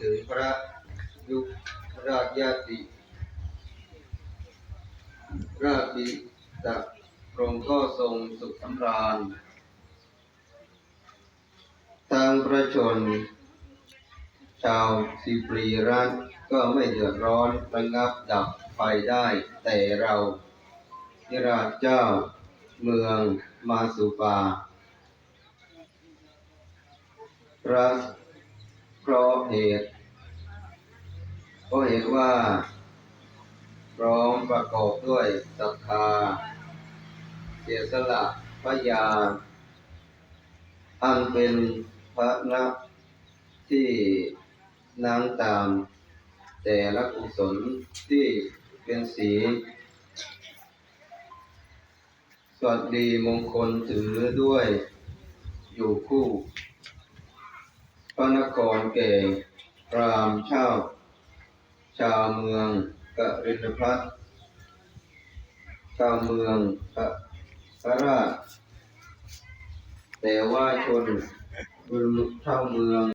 ถึงพระยุคราชญาติ ราชบิดาพระองค์ก็ทรงสุขสำราญทางประชน ชาวสิปรีรัตน์ก็ไม่เดือดร้อนระงับดับไฟได้แต่เราที่ราชเจ้าเมืองมาสุปาพระ เพราะเหตุเพราะเหตุว่า พร้อมประกอบด้วยศรัทธาเสียสละพระยาอันเป็นพระนักที่นางตาม แต่ละกุศลที่เป็นสี สวัสดีมงคลถือด้วยอยู่คู่ พระนครแก่พรามเช่าชาวเมืองกรินพัทชาวเมืองกะกราชแต่ว่าชนชาวเมือง